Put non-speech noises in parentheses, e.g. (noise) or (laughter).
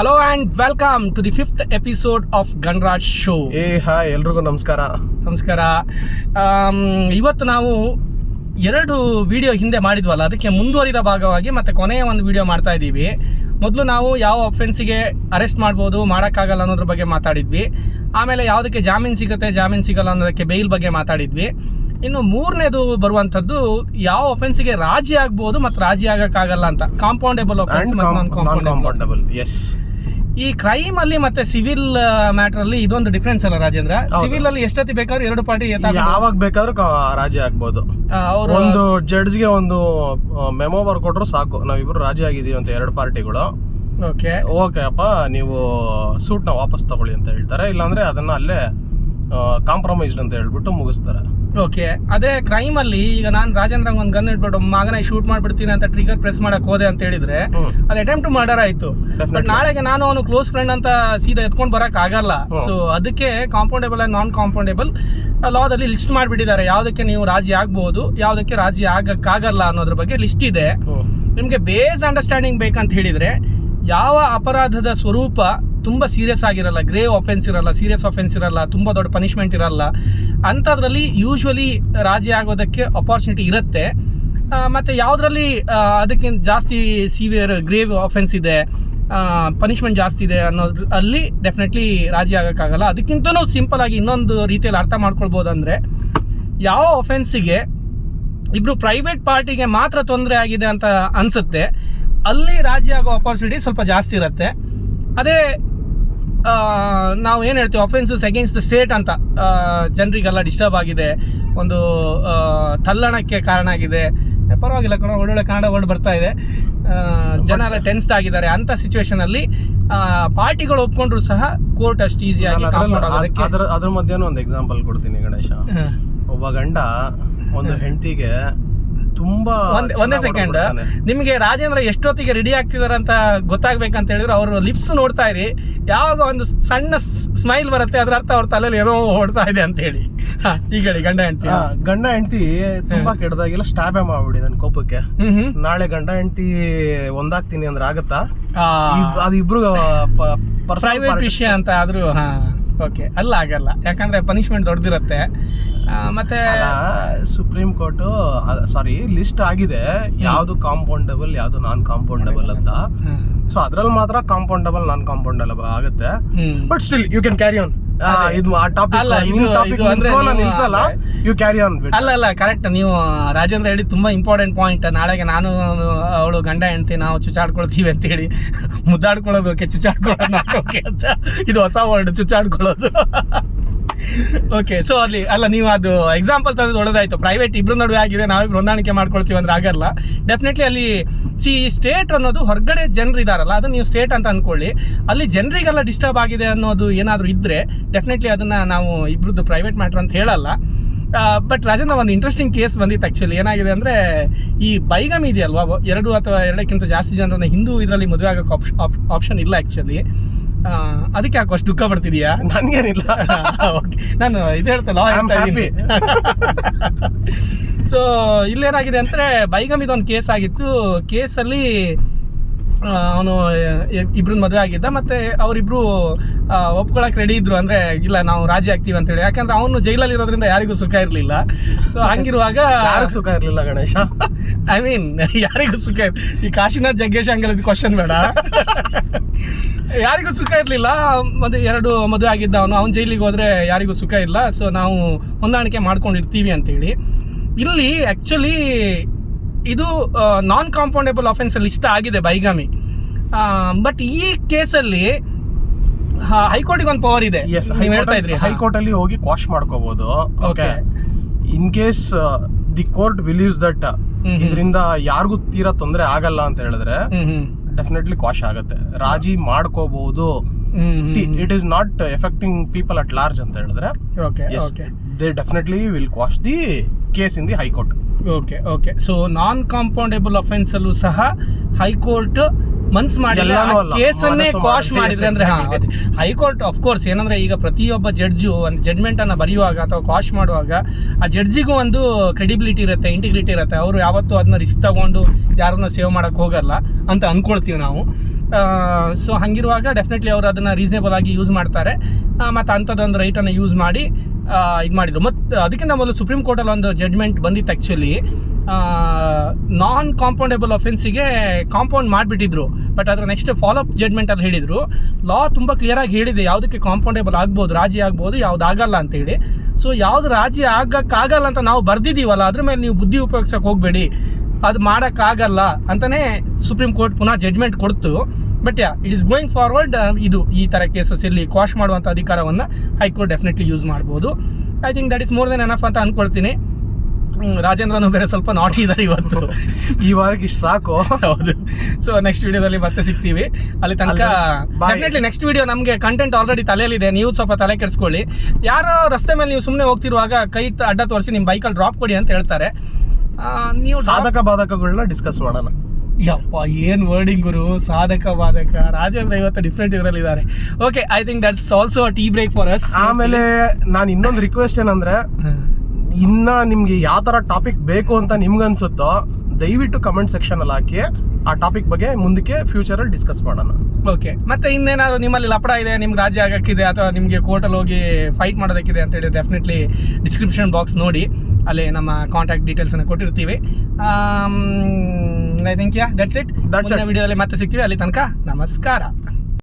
Hello and welcome to the fifth episode of Ganaraj show ಏ hi ಎಲ್ರಿಗೂ ನಮಸ್ಕಾರ. ನಮಸ್ಕಾರ. ಇವತ್ತು ನಾವು ಎರಡು ವಿಡಿಯೋ ಹಿಂದೆ ಮಾಡಿದ್ವಲ್ಲ ಅದಕ್ಕೆ ಮುಂದುವರಿದ ಭಾಗವಾಗಿ ಮತ್ತೆ ಕೊನೆಯ ಒಂದು ವಿಡಿಯೋ ಮಾಡ್ತಾ ಇದ್ದೀವಿ. ಮೊದಲು ನಾವು ಯಾವ ಅಫೆನ್ಸಿಗೆ ಅರೆಸ್ಟ್ ಮಾಡ್ಬೋದು ಮಾಡೋಕ್ಕಾಗಲ್ಲ ಅನ್ನೋದ್ರ ಬಗ್ಗೆ ಮಾತಾಡಿದ್ವಿ. ಆಮೇಲೆ ಯಾವುದಕ್ಕೆ ಜಾಮೀನು ಸಿಗುತ್ತೆ ಜಾಮೀನು ಸಿಗಲ್ಲ ಅನ್ನೋದಕ್ಕೆ ಬೇಲ್ ಬಗ್ಗೆ ಮಾತಾಡಿದ್ವಿ. ಇನ್ನು ಮೂರನೇದು ಬರುವಂಥದ್ದು ಯಾವ ಅಫೆನ್ಸಿಗೆ ರಾಜಿ ಆಗ್ಬೋದು ಮತ್ತು ರಾಜಿ ಆಗೋಕ್ಕಾಗಲ್ಲ ಅಂತ. ಕಾಂಪೌಂಡೇಬಲ್ ಅಫೆನ್ಸ್ ಮತ್ತು ನಾನ್ ಕಾಂಪೌಂಡೇಬಲ್ ಎಸ್ ಈ ಕ್ರೈಮ್ ಅಲ್ಲಿ ಮತ್ತೆ ಸಿವಿಲ್ ಮ್ಯಾಟರ್ ಅಲ್ಲಿ ಇದೊಂದು ಡಿಫ್ರೆನ್ಸ್ ಅಲ್ಲ ರಾಜೇಂದ್ರ. ಸಿವಿಲ್ ಅಲ್ಲಿ ಎಷ್ಟೊತ್ತಿ ಬೇಕಾದ್ರೂ ಎರಡು ಪಾರ್ಟಿ ಯಾವಾಗ ಬೇಕಾದ್ರೂ ರಾಜಿ ಆಗ್ಬೋದು. ಅವರು ಒಂದು ಜಡ್ಜ್ಗೆ ಒಂದು ಮೆಮೋ ಬರ್ಕೊಟ್ರು ಸಾಕು. ನಾವಿಬ್ರು ರಾಜಿ ಆಗಿದೀವಿ ಅಂತ ಎರಡು ಪಾರ್ಟಿಗಳು. ಓಕೆ ಓಕೆ ಅಪ್ಪ ನೀವು ಸೂಟ್ನ ವಾಪಸ್ ತಗೊಳ್ಳಿ ಅಂತ ಹೇಳ್ತಾರೆ. ಇಲ್ಲಾಂದ್ರೆ ಅದನ್ನ ಅಲ್ಲೇ ಕಾಂಪ್ರಮೈಸ್ಡ್ ಅಂತ ಹೇಳ್ಬಿಟ್ಟು ಮುಗಿಸ್ತಾರೆ. ಓಕೆ ಅದೇ ಕ್ರೈಮ್ ಅಲ್ಲಿ ಈಗ ನಾನು ರಾಜೇಂದ್ರ ಒಂದು ಗನ್ ಇಟ್ಬಿಟ್ಟು ಮಗನ ಶೂಟ್ ಮಾಡ್ಬಿಡ್ತೀನಿ ಅಂತ ಟ್ರಿಗರ್ ಪ್ರೆಸ್ ಮಾಡಕ್ ಹೋದೆ ಅಂತ ಹೇಳಿದ್ರೆ. ಅದು ಅಟೆಂಪ್ಟ್ ಮರ್ಡರ್ ಆಯ್ತು. ಬಟ್ ನಾಳೆಗೆ ನಾನು ಅವನು ಕ್ಲೋಸ್ ಫ್ರೆಂಡ್ ಅಂತ ಸೀದಾ ಎತ್ಕೊಂಡು ಬರಕ್ ಆಗಲ್ಲ. ಸೊ ಅದಕ್ಕೆ ಕಾಂಪೌಂಡೇಬಲ್ ಅಂಡ್ ನಾನ್ ಕಾಂಪೌಂಡೇಬಲ್ ಲಾದಲ್ಲಿ ಲಿಸ್ಟ್ ಮಾಡಿಬಿಟ್ಟಿದ್ದಾರೆ. ಯಾವುದಕ್ಕೆ ನೀವು ರಾಜಿ ಆಗ್ಬೋದು ಯಾವುದಕ್ಕೆ ರಾಜಿ ಆಗಕ್ಕಾಗಲ್ಲ ಅನ್ನೋದ್ರ ಬಗ್ಗೆ ಲಿಸ್ಟ್ ಇದೆ. ನಿಮಗೆ ಬೇಸ್ ಅಂಡರ್ಸ್ಟ್ಯಾಂಡಿಂಗ್ ಬೇಕಂತ ಹೇಳಿದ್ರೆ ಯಾವ ಅಪರಾಧದ ಸ್ವರೂಪ ತುಂಬ ಸೀರಿಯಸ್ ಆಗಿರಲ್ಲ ಗ್ರೇವ್ ಅಫೆನ್ಸ್ ಇರಲ್ಲ ಸೀರಿಯಸ್ ಅಫೆನ್ಸ್ ಇರಲ್ಲ, ತುಂಬ ದೊಡ್ಡ ಪನಿಷ್ಮೆಂಟ್ ಇರಲ್ಲ. ಅಂಥದ್ರಲ್ಲಿ ಯೂಶ್ವಲಿ ರಾಜಿ ಆಗೋದಕ್ಕೆ ಅಪಾರ್ಚುನಿಟಿ ಇರುತ್ತೆ. ಮತ್ತು ಯಾವುದರಲ್ಲಿ ಅದಕ್ಕಿಂತ ಜಾಸ್ತಿ ಸಿವಿಯರ್ ಗ್ರೇವ್ ಅಫೆನ್ಸ್ ಇದೆ ಪನಿಷ್ಮೆಂಟ್ ಜಾಸ್ತಿ ಇದೆ ಅನ್ನೋದ್ರ ಅಲ್ಲಿ ಡೆಫಿನೆಟ್ಲಿ ರಾಜಿ ಆಗೋಕ್ಕಾಗಲ್ಲ. ಅದಕ್ಕಿಂತನೂ ಸಿಂಪಲ್ ಆಗಿ ಇನ್ನೊಂದು ರೀತಿಯಲ್ಲಿ ಅರ್ಥ ಮಾಡ್ಕೊಳ್ಬೋದು ಅಂದರೆ ಯಾವ ಅಫೆನ್ಸಿಗೆ ಇಬ್ಬರು ಪ್ರೈವೇಟ್ ಪಾರ್ಟಿಗೆ ಮಾತ್ರ ತೊಂದರೆ ಆಗಿದೆ ಅಂತ ಅನಿಸುತ್ತೆ, ಅಲ್ಲಿ ರಾಜಿ ಆಗೋ ಅಪಾರ್ಚುನಿಟಿ ಸ್ವಲ್ಪ ಜಾಸ್ತಿ ಇರುತ್ತೆ. ಅದೇ ನಾವು ಏನು ಹೇಳ್ತೀವಿ ಅಫೆನ್ಸಸ್ ಅಗೇನ್ಸ್ಟ್ ದ ಸ್ಟೇಟ್ ಅಂತ ಜನರಿಗೆಲ್ಲ ಡಿಸ್ಟರ್ಬ್ ಆಗಿದೆ. ಒಂದು ತಲ್ಲಣಕ್ಕೆ ಕಾರಣ ಆಗಿದೆ. ಪರವಾಗಿಲ್ಲ ಕಣ ಒಳ್ಳೊಳ್ಳೆ ಕನ್ನಡ ವರ್ಡ್ ಬರ್ತಾ ಇದೆ. ಜನ ಎಲ್ಲ ಟೆನ್ಸ್ಡ್ ಆಗಿದ್ದಾರೆ ಅಂತ ಸಿಚುವೇಶನಲ್ಲಿ ಪಾರ್ಟಿಗಳು ಒಪ್ಕೊಂಡ್ರು ಸಹ ಕೋರ್ಟ್ ಅಷ್ಟು ಈಸಿಯಾಗಿ ಅದ್ರ ಅದ್ರ ಮಧ್ಯನೂ ಒಂದು ಎಕ್ಸಾಂಪಲ್ ಕೊಡ್ತೀನಿ ಗಣೇಶ. ಒಬ್ಬ ಗಂಡ ಒಂದು ಹೆಂಡತಿಗೆ ತುಂಬಾ ಒಂದ್ ಸೆಕೆಂಡ್. ನಿಮಗೆ ರಾಜೇಂದ್ರ ಎಷ್ಟೊತ್ತಿಗೆ ರೆಡಿ ಆಗ್ತಿದಾರೆ ಅಂತ ಗೊತ್ತಾಗ್ಬೇಕಂತ ಹೇಳಿದ್ರು ಅವರು ಲಿಪ್ಸ್ ನೋಡ್ತಾ ಇರಿ. ಯಾವಾಗ ಒಂದು ಸಣ್ಣ ಸ್ಮೈಲ್ ಬರುತ್ತೆ ಅದ್ರ ಅರ್ಥ ಅವ್ರ ತಲೆಯಲ್ಲಿ ಏನೋ ಹೊಡ್ತಾ ಇದೆ ಅಂತ ಹೇಳಿ. ಈಗ ಹೇಳಿ ಗಂಡ ಹೆಂಡತಿ. ಗಂಡ ಹೆಂಡತಿ ತುಂಬಾ ಕೆಟ್ಟದಾಗಿಲ್ಲ ಸ್ಟಾಬೆ ಮಾಡ್ಬಿಡಿ ನನ್ ಕೋಪಕ್ಕೆ. ನಾಳೆ ಗಂಡ ಹೆಂಡತಿ ಒಂದಾಗ್ತೀನಿ ಅಂದ್ರೆ ಆಗತ್ತಾ? ಅದು ಇಬ್ರು ಪ್ರೈವೇಟ್ ವಿಷಯ ಅಂತ ಆದ್ರೂ ಹಾ ಓಕೆ ಅಲ್ಲ ಆಗಲ್ಲ ಯಾಕಂದ್ರೆ ಪನಿಷ್ಮೆಂಟ್ ದೊಡ್ಡದಿರುತ್ತೆ ಮತ್ತೆ ಸುಪ್ರೀಂ ಕೋರ್ಟ್ ಸಾರಿ ಲಿಸ್ಟ್ ಆಗಿದೆ. ಯಾವ್ದು ಕಾಂಪೌಂಡಬಲ್ ಯಾವ್ದು ನಾನ್ ಕಾಂಪೌಂಡಬಲ್ ಅಂತ ಸೊ ಅದ್ರಲ್ಲಿ ಮಾತ್ರ ಕಾಂಪೌಂಡಬಲ್ ನಾನ್ ಕಾಂಪೌಂಡಬಲ್ ಆಗುತ್ತೆ. But still you can carry on. ಇದು ಆ ಟಾಪಿಕ್ ಅಲ್ಲ, ಟಾಪಿಕ್ ಅಂದ್ರೆ ನೀವು- ನಿಲ್ಸಲ್ಲ ಯು ಕ್ಯಾರಿ ಆನ್ ಅಲ್ಲ ಅಲ್ಲ ಕರೆಕ್ಟ್ ನೀವು ರಾಜೇಂದ್ರ ಹೇಳಿ ತುಂಬಾ ಇಂಪಾರ್ಟೆಂಟ್ ಪಾಯಿಂಟ್ ನಾಳೆಗೆ ನಾನು ಅವಳು ಗಂಡ ಹೆಂಡತಿ ನಾವು ಚುಚ್ಚಾಡ್ಕೊಳ್ತೀವಿ ಅಂತ ಹೇಳಿ ಮುದ್ದಾಡ್ಕೊಳ್ಳೋದು ಓಕೆ ಚುಚ್ಚಾಡ್ಕೊಳ್ಳೋದು ಅಂತ. ಇದು ಹೊಸ ವರ್ಡ್ ಚುಚ್ಚಾಡ್ಕೊಳ್ಳೋದು. ಓಕೆ ಸೊ ಅಲ್ಲಿ, ಅಲ್ಲ, ನೀವು ಅದು ಎಕ್ಸಾಂಪಲ್ ತಂದು ಒಳ್ಳೆದಾಯ್ತು ಪ್ರೈವೇಟ್ ಇಬ್ರು ನಡುವೆ ಆಗಿದೆ ನಾವಿಬ್ರು ಹೊಂದಾಣಿಕೆ ಮಾಡ್ಕೊಳ್ತೀವಿ ಅಂದ್ರೆ ಆಗಲ್ಲ. ಡೆಫಿನೆಟ್ಲಿ ಅಲ್ಲಿ ಸಿ ಸ್ಟೇಟ್ ಅನ್ನೋದು ಹೊರಗಡೆ ಜನರು ಇದಾರಲ್ಲ ಅದು ನೀವು ಸ್ಟೇಟ್ ಅಂತ ಅಂದ್ಕೊಳ್ಳಿ ಅಲ್ಲಿ ಜನರಿಗೆಲ್ಲ ಡಿಸ್ಟರ್ಬ್ ಆಗಿದೆ ಅನ್ನೋದು ಏನಾದರೂ ಇದ್ರೆ ಡೆಫಿನೆಟ್ಲಿ ಅದನ್ನ ನಾವು ಇಬ್ಬರದ್ದು ಪ್ರೈವೇಟ್ ಮ್ಯಾಟ್ರ್ ಅಂತ ಹೇಳಲ್ಲ. ಬಟ್ ರಾಜೇಂದ್ರ, ಒಂದು ಇಂಟ್ರೆಸ್ಟಿಂಗ್ ಕೇಸ್ ಬಂದಿತ್ತು ಆ್ಯಕ್ಚುಲಿ ಏನಾಗಿದೆ ಅಂದರೆ, ಈ ಬೈಗಮ್ ಇದೆಯಲ್ವಾ? ಎರಡು ಅಥವಾ ಎರಡಕ್ಕಿಂತ ಜಾಸ್ತಿ ಜನರನ್ನ ಹಿಂದೂ ಇದರಲ್ಲಿ ಮದುವೆ ಆಗೋಕ್ಕೆ ಆಪ್ಷನ್ ಇಲ್ಲ ಆ್ಯಕ್ಚುಲಿ ಅದಕ್ಕೆ ಯಾಕೆ ಅಷ್ಟು ದುಃಖ ಪಡ್ತಿದೀಯಾ? ನನ್ಗೇನಿಲ್ಲ. (laughs) ನಾನು ಇದು ಹೇಳ್ತಲ್ಲ ಸೊ (laughs) ಇಲ್ಲೇನಾಗಿದೆ ಅಂದರೆ ಬೈಗಮ್ ಇದೊಂದು ಕೇಸ್ ಆಗಿತ್ತು. ಕೇಸಲ್ಲಿ ಅವನು ಇಬ್ರು ಮದುವೆ ಆಗಿದ್ದ ಮತ್ತೆ ಅವರಿಬ್ರು ಒಪ್ಕೊಳಕ್ ರೆಡಿ ಇದ್ರು ಅಂದ್ರೆ ಇಲ್ಲ ನಾವು ರಾಜಿ ಆಗ್ತೀವಿ ಅಂತ ಹೇಳಿ ಯಾಕಂದ್ರೆ ಅವನು ಜೈಲಲ್ಲಿ ಇರೋದ್ರಿಂದ ಯಾರಿಗೂ ಸುಖ ಇರಲಿಲ್ಲ. ಸೊ ಹಂಗಿರುವಾಗ ಯಾರಿಗೂ ಸುಖ ಇರಲಿಲ್ಲ ಗಣೇಶ? (laughs) ಐ ಮೀನ್ ಯಾರಿಗೂ ಸುಖ ಇರ್- ಈ ಕಾಶಿನಾಥ್ ಜಗ್ಗೇಶ್ ಹಂಗಲ್ ಕ್ವಶನ್ ಬೇಡ. (laughs) ಯಾರಿಗೂ ಸುಖ ಇರಲಿಲ್ಲ. ಮತ್ತೆ ಎರಡು ಮದುವೆ ಆಗಿದ್ದ ಅವನು ಅವ್ನು ಜೈಲಿಗೆ ಹೋದ್ರೆ ಯಾರಿಗೂ ಸುಖ ಇಲ್ಲ. ಸೊ ನಾವು ಹೊಂದಾಣಿಕೆ ಮಾಡ್ಕೊಂಡಿರ್ತೀವಿ ಅಂತೇಳಿ. ಇಲ್ಲಿ ಆ್ಯಕ್ಚುಲಿ ಇದು ನಾನ್ ಕಾಂಪೌಂಡೇಬಲ್ ಆಫೆನ್ಸ್ ಅಲ್ಲಿ ಇಷ್ಟ ಆಗಿದೆ ಬೈಗಾಮಿ. ಬಟ್ ಈ ಕೇಸಲ್ಲಿ ಹೈಕೋರ್ಟಿಗೆ ಒಂದು ಪವರ್ ಇದೆ. ನೀವು ಹೇಳ್ತಾ ಇದ್ರಿ ಹೈಕೋರ್ಟ್ ಅಲ್ಲಿ ಹೋಗಿ ಕ್ವಾಶ್ ಮಾಡ್ಕೋಬಹುದು okay in case the court believes that. ಇದರಿಂದ ಯಾರಿಗೂ ತೀರಾ ತೊಂದರೆ ಆಗಲ್ಲ ಅಂತ ಹೇಳಿದ್ರೆ ಡೆಫಿನೆಟ್ಲಿ ಕ್ವಾಶ್ ಆಗುತ್ತೆ. ರಾಜಿ ಮಾಡ್ಕೋಬಹುದು it is not effecting people at large ಅಂತ ಹೇಳಿದ್ರೆ okay okay they definitely will quash the case in the high court okay okay so non compoundable offence ಅಲ್ಲೂ ಸಹ ಹೈಕೋರ್ಟ್ ಮನ್ಸ್ ಮಾಡಿಲ್ಲ. ಕೇಸನ್ನೇ ಕಾಶ್ ಮಾಡಿದ್ರೆ ಅಂದ್ರೆ. ಹೈಕೋರ್ಟ್ ಆಫ್ ಕೋರ್ಸ್ ಏನಂದ್ರೆ ಈಗ ಪ್ರತಿಯೊಬ್ಬ ಜಡ್ಜು ಒಂದು ಜಡ್ಮೆಂಟ್ ಅನ್ನ ಬರೆಯುವಾಗ ಅಥವಾ ಕ್ವಾಶ್ ಮಾಡುವಾಗ ಆ ಜಡ್ಜಿಗೂ ಒಂದು ಕ್ರೆಡಿಬಿಲಿಟಿ ಇರುತ್ತೆ ಇಂಟಿಗ್ರಿಟಿ ಇರುತ್ತೆ. ಅವರು ಯಾವತ್ತೂ ಅದನ್ನ ರಿಸ್ಕ್ ತಗೊಂಡು ಯಾರನ್ನ ಸೇವ್ ಮಾಡಕ್ ಹೋಗಲ್ಲ ಅಂತ ಅನ್ಕೊಳ್ತೀವಿ ನಾವು. ಸೊ ಹಂಗಿರುವಾಗ ಡೆಫಿನೆಟ್ಲಿ ಅವರು ಅದನ್ನು ರೀಸನೇಬಲ್ ಆಗಿ ಯೂಸ್ ಮಾಡ್ತಾರೆ. ಮತ್ತು ಅಂಥದ್ದೊಂದು ರೈಟನ್ನು ಯೂಸ್ ಮಾಡಿ ಇದು ಮಾಡಿದ್ರು. ಮತ್ತು ಅದಕ್ಕಿಂತ ಮೊದಲು ಸುಪ್ರೀಂ ಕೋರ್ಟಲ್ಲಿ ಒಂದು ಜಡ್ಮೆಂಟ್ ಬಂದಿತ್ತು ಆ್ಯಕ್ಚುಲಿ ನಾನ್ ಕಾಂಪೌಂಡೇಬಲ್ ಅಫೆನ್ಸಿಗೆ ಕಾಂಪೌಂಡ್ ಮಾಡಿಬಿಟ್ಟಿದ್ರು. ಬಟ್ ಅದರ ನೆಕ್ಸ್ಟ್ ಫಾಲೋಅಪ್ ಜಡ್ಮೆಂಟಲ್ಲಿ ಹೇಳಿದರು. ಲಾ ತುಂಬ ಕ್ಲಿಯರಾಗಿ ಹೇಳಿದೆ, ಯಾವುದಕ್ಕೆ ಕಾಂಪೌಂಡೇಬಲ್ ಆಗ್ಬೋದು, ರಾಜಿ ಆಗ್ಬೋದು, ಯಾವ್ದು ಆಗಲ್ಲ ಅಂತೇಳಿ ಸೊ ಯಾವ್ದು ರಾಜಿ ಆಗಕ್ಕಾಗಲ್ಲ ಅಂತ ನಾವು ಬರ್ದಿದ್ದೀವಲ್ಲ, ಅದ್ರ ಮೇಲೆ ನೀವು ಬುದ್ಧಿ ಉಪಯೋಗಿಸೋಕೆ ಹೋಗಬೇಡಿ. ಅದು ಮಾಡೋಕ್ಕಾಗಲ್ಲ ಅಂತಲೇ ಸುಪ್ರೀಂ ಕೋರ್ಟ್ ಪುನಃ ಜಡ್ಮೆಂಟ್ ಕೊಡ್ತು. But yeah it is going forward ಇದು ಈ ಥರ ಕೇಸಸ್ ಇಲ್ಲಿ ಕ್ವಾಶ್ ಮಾಡುವಂಥ ಅಧಿಕಾರವನ್ನು ಹೈಕೋರ್ಟ್ ಡೆಫಿನೆಟ್ಲಿ ಯೂಸ್ ಮಾಡ್ಬೋದು. I think that is more than enough ಅಂತ ಅನ್ಕೊಳ್ತೀನಿ. ರಾಜೇಂದ್ರನು ಬೇರೆ ಸ್ವಲ್ಪ ನಾಟಿ ಇದ್ದಾರೆ ಇವತ್ತು. (laughs) ಈ ವಾರಕ್ಕೆ ಇಷ್ಟು ಸಾಕು. ಹೌದು. ಸೊ ನೆಕ್ಸ್ಟ್ ವಿಡಿಯೋದಲ್ಲಿ ಮತ್ತೆ ಸಿಗ್ತೀವಿ. ಅಲ್ಲಿ ತನಕ ಡೆಫಿನೆಟ್ಲಿ ನೆಕ್ಸ್ಟ್ ವಿಡಿಯೋ ನಮಗೆ ಕಂಟೆಂಟ್ ಆಲ್ರೆಡಿ ತಲೆಯಲ್ಲಿದೆ. ನೀವು ಸ್ವಲ್ಪ ತಲೆ ಕೆಡಿಸ್ಕೊಳ್ಳಿ. ಯಾರೋ ರಸ್ತೆ ಮೇಲೆ ನೀವು ಸುಮ್ಮನೆ ಹೋಗ್ತಿರುವಾಗ ಕೈ ಅಡ್ಡ ತೋರಿಸಿ ನಿಮ್ಮ ಬೈಕಲ್ಲಿ ಡ್ರಾಪ್ ಕೊಡಿ ಅಂತ ಹೇಳ್ತಾರೆ. ನೀವು ಸಾಧಕ ಬಾಧಕಗಳನ್ನ ಡಿಸ್ಕಸ್ ಮಾಡೋಣ. ಯಪ್ಪ ಏನು ವರ್ಡಿಂಗ್ ಗುರು? ಸಾಧಕ ಬಾಧಕ. ರಾಜೇಂದ್ರ ಇವತ್ತು ಡಿಫ್ರೆಂಟ್ ಇದರಲ್ಲಿ ಇದ್ದಾರೆ okay I think that's also tea break for us ಆಮೇಲೆ ನಾನು ಇನ್ನೊಂದು ರಿಕ್ವೆಸ್ಟ್ ಏನಂದ್ರೆ ಇನ್ನ ನಿಮ್ಗೆ ಯಾವ ತರ ಟಾಪಿಕ್ ಬೇಕು ಅಂತ ನಿಮ್ಗೆ ಅನ್ಸುತ್ತೋ ದಯವಿಟ್ಟು ಕಮೆಂಟ್ ಸೆಕ್ಷನ್ ಅಲ್ಲಿ ಹಾಕಿ ಆ ಟಾಪಿಕ್ ಬಗ್ಗೆ ಮುಂದಕ್ಕೆ ಫ್ಯೂಚರ್ ಅಲ್ಲಿ ಡಿಸ್ಕಸ್ ಮಾಡೋಣ. ಓಕೆ ಮತ್ತೆ ಇನ್ನೇನಾದ್ರು ನಿಮ್ಮಲ್ಲಿ ಲಪಡ ಇದೆ ನಿಮ್ಗೆ ರಾಜ್ಯ ಆಗಕ್ಕಿದೆ ಅಥವಾ ನಿಮಗೆ ಕೋರ್ಟಲ್ಲಿ ಹೋಗಿ ಫೈಟ್ ಮಾಡೋದಕ್ಕಿದೆ ಅಂತ ಹೇಳಿ ಡೆಫಿನೆಟ್ಲಿ ಡಿಸ್ಕ್ರಿಪ್ಷನ್ ಬಾಕ್ಸ್ ನೋಡಿ ಅಲ್ಲಿ ನಮ್ಮ ಕಾಂಟ್ಯಾಕ್ಟ್ ಡೀಟೇಲ್ಸನ್ನು ಕೊಟ್ಟಿರ್ತೀವಿ. I think yeah that's it that's video ವಿಡಿಯೋದಲ್ಲಿ ಮತ್ತೆ ಸಿಗ್ತೀವಿ. ಅಲ್ಲಿ ತನಕ ನಮಸ್ಕಾರ.